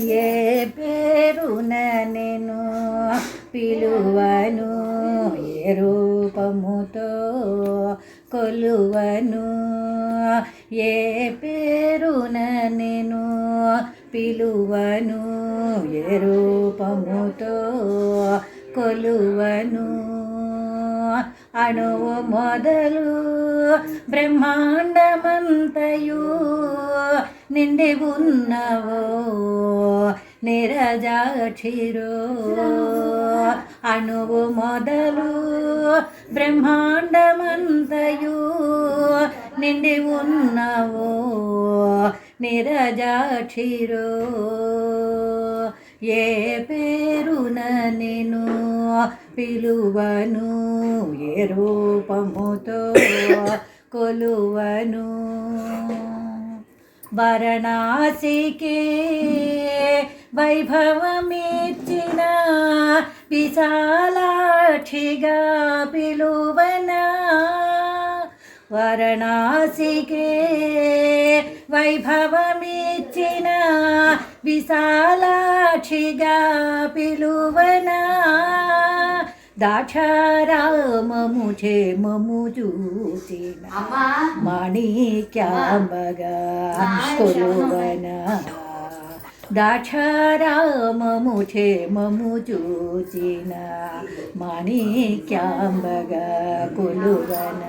ఏ పేరున నేను పిలువను? ఏ రూపముతో కొలువను? ఏ పేరున నేను పిలువను? ఏ రూపముతో కొలువను? అణువు మొదలు బ్రహ్మాండమంతయు నిండి ఉన్నవో నిరజాక్షిరో. అణువు మొదలు బ్రహ్మాండమంతయు నిండి ఉన్నవో నిరజాక్షిరో. ఏ పేరున నేను పిలువను ఏ రూపముతో కొలువను? వారణాసికే వైభవమిచ్చిన విశాలాక్షిగా పిలువనా. వారణాసికే వైభవమిచ్చిన విశాలాక్షిగా పిలువనా. దాక్షారామము క్షేమము చూసిన అమ్మా మాణిక్యాంబగా కొలువన దాక్షారామము క్షేమము చూచిన మాణిక్యాంబగా కొలువన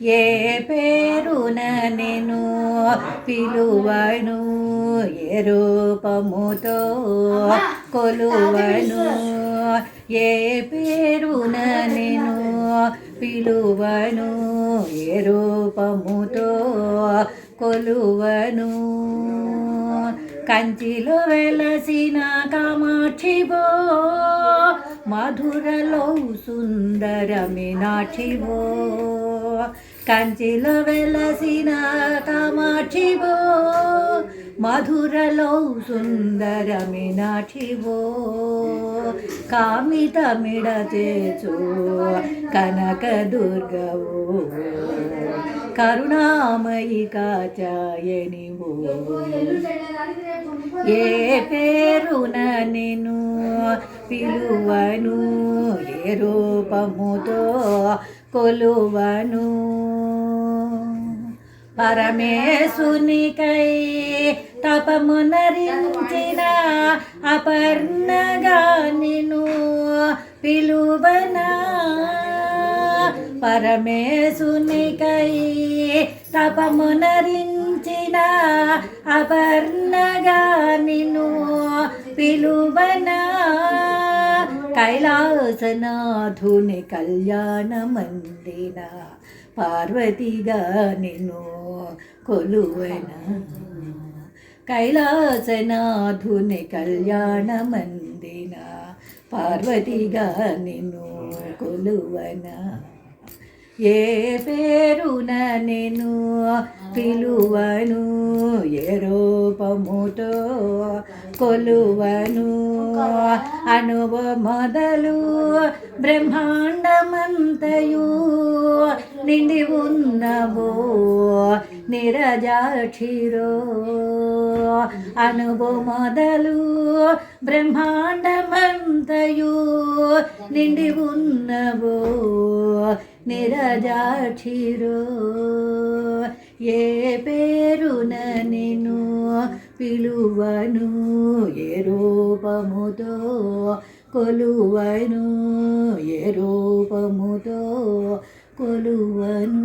ఏ పేరున నేను పిలువను ఏ రూపముతో కొలువను ఏ పేరున నేను పిలువను? ఏ రూపముతో కొలువను? కంచిలో వెలసిన కామాక్షివో మధురలో సుందర మీనాక్షివో కంచిలో వెలసిన కామాక్షివో మధురలో సుందరమినాక్షివో మీనాక్షివో కామిత కనక దుర్గవో కరుణామయి కాచాయనివో ఏ పేరున నేను పిలువను ఏ రూపముతో కొలువను? పరమేశునికై తపమునరించిన అపర్ణగా నిను పిలువనా. పరమేశునికై తపమునరించిన అపర్ణగా నిను పిలువనా. కైలాసనాథుని కళ్యాణ మందిన పార్వతిగా నిన్ను కొలువన. కైలాసనాథుని కళ్యాణ మందిన పార్వతిగా నిన్ను కొలువన. ఏ పేరున నేను పిలువను? కొలువను. అనువ మొదలు బ్రహ్మాండమంతయు నిండి ఉన్నవో నిరజాక్షిరో. అనుభవ మొదలు బ్రహ్మాండమంతయు నిండి ఉన్నవో నిరజాక్షిరో. ఏ పిలువను ఏ రూపముతో కొలువను ఏ రూపముతో కొలువను.